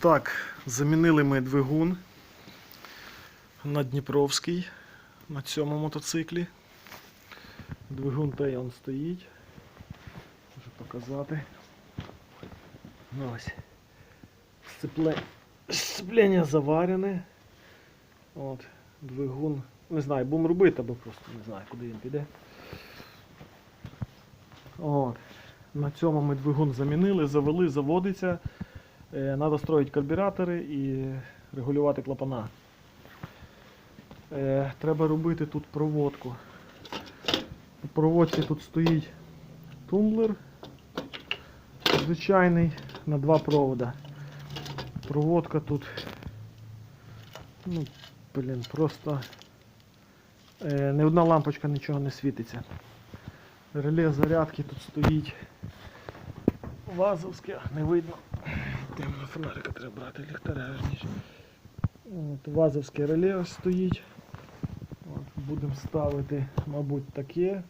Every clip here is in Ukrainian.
Так, замінили ми двигун на Дніпровський на цьому мотоциклі. Двигун той он стоїть. Можу показати. Ну, Ось. Сцепле... Сцеплення заварене. От, двигун. Не знаю, будемо робити, або просто не знаю, куди він піде. От. На цьому ми двигун замінили, завели, заводиться. Треба строїти карбюратори і регулювати клапана. Е, Треба робити тут проводку. У проводці тут стоїть тумблер звичайний на два провода. Проводка тут, ну, блін, просто е, не одна лампочка нічого не світиться. Реле зарядки тут стоїть. Вазовське, не видно. Темно фонарика треба брати, ліхтаря верніше. От, вазовське реле стоїть. От, будемо ставити, мабуть, таке.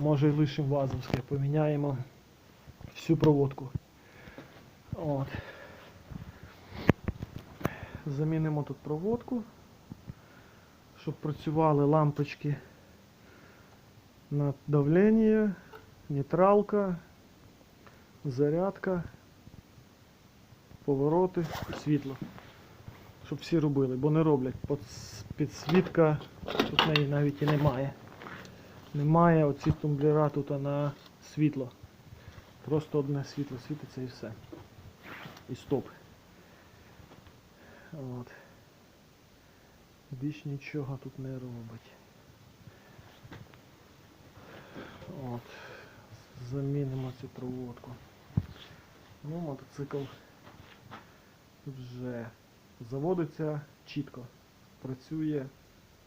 Може і лишимо вазовське, поміняємо всю проводку. От. Замінимо тут проводку, щоб працювали лампочки на давлення, нейтралка, зарядка, повороти, світло. Щоб всі робили, бо не роблять. Підсвітка тут неї навіть і немає. Немає оці тумблера тут на світло. Просто одне світло світиться і все. І стоп. От. Більш нічого тут не робить. От. Замінимо цю проводку. Ну, мотоцикл вже заводиться чітко. Працює.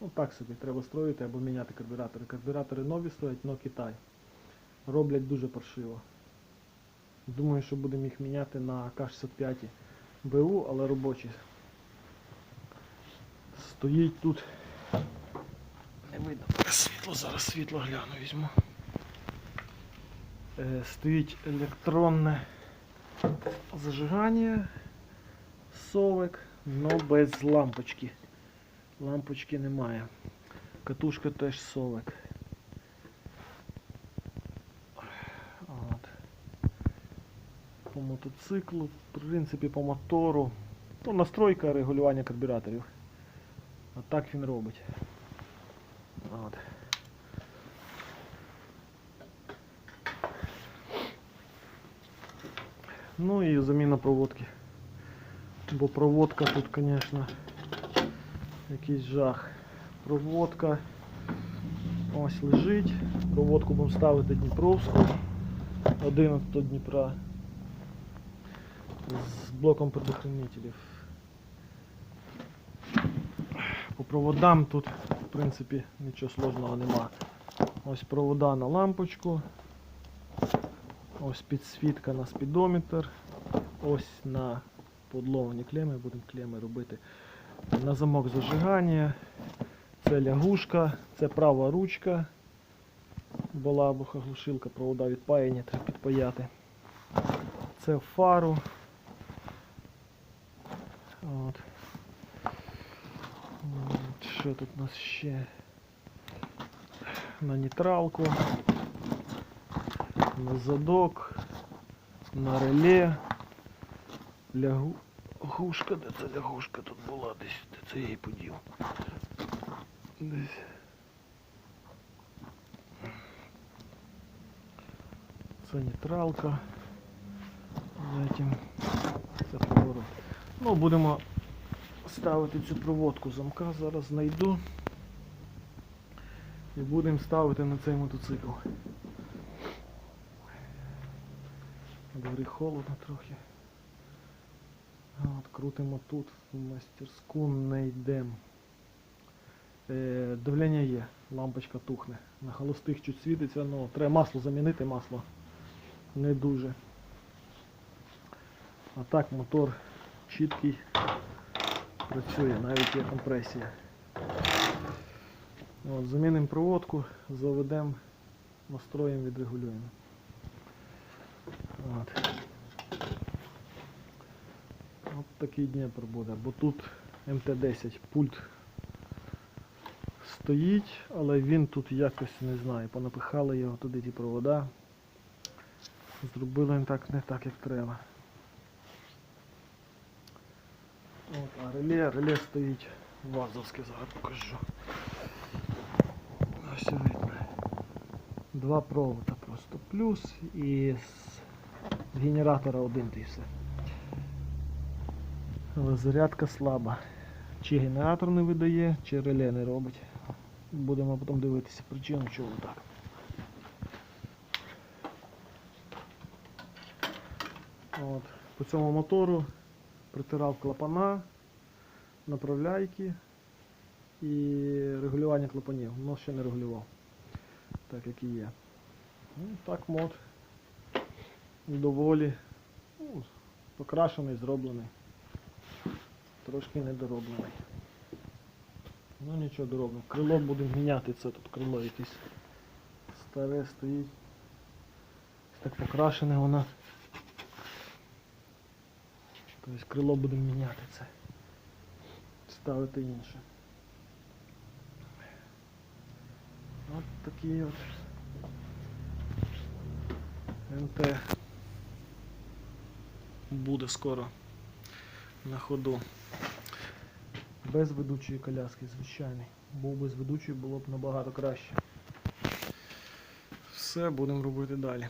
Ну так собі, треба строїти або міняти карбюратори. Карбюратори нові стоять, але Китай. Роблять дуже паршиво. Думаю, що будемо їх міняти на К-65 БУ, але робочі. Стоїть тут. Не видно. Світло, зараз світло гляну візьму. Е, стоїть електронне зажигання совик, но без лампочки. Лампочки немає. Катушка теж совик. От. По мотоциклу, в принципі, по мотору. Ну, настройка регулювання карбюраторів. А так він робить. От. Ну і заміна проводки. Бо проводка тут, звісно, якийсь жах. Проводка ось лежить. Проводку будемо ставити Дніпровську. 11 до Дніпра. З блоком предохранителів. По проводам тут, в принципі, нічого сложного нема. Ось провода на лампочку. Ось підсвітка на спідометр. Ось на подловані клеми, будемо клеми робити. На замок зажигання. Це лягушка, це права ручка. Балабуха, глушилка, провода відпаяння, треба підпаяти. Це фару. От. Що тут у нас ще? На нейтралку, на задок, на реле. Лягушка, де це лягушка тут була десь, де це я її подів. Десь. Це нейтралка. Затім це поворот. Ну, будемо ставити цю проводку замка, зараз знайду. І будемо ставити на цей мотоцикл. Дворі холодно трохи. От, крутимо тут, в мастерську не йдемо. Е, давлення є, лампочка тухне. На холостих чуть світиться, але треба масло замінити, масло не дуже. А так мотор чіткий, працює, навіть є компресія. От, замінимо проводку, заведемо, настроїмо, відрегулюємо. От. От такий Дніпр буде, бо тут МТ-10 пульт стоїть, але він тут якось не знаю, понапихали його туди ті провода. Зробили так, не так, як треба. От, а реле, реле стоїть вазовське, зараз покажу. Ось видно. Два провода просто плюс і з генератора один й все. Але зарядка слаба. Чи генератор не видає, чи реле не робить. Будемо потім дивитися причину, чому так. От. По цьому мотору притирав клапана, направляйки і регулювання клапанів. Ну, ще не регулював, так як і є. Ну, так мод доволі ну, покрашений, зроблений. Трошки недороблений. Ну нічого доробимо. Крило будемо міняти, це тут крило якесь старе стоїть. Так покрашене воно. Тобто крило будемо міняти це. Ставити інше. От такий от МТ буде скоро на ходу. Без ведучої коляски, звичайний. Був без ведучої було б набагато краще. Все, будемо робити далі.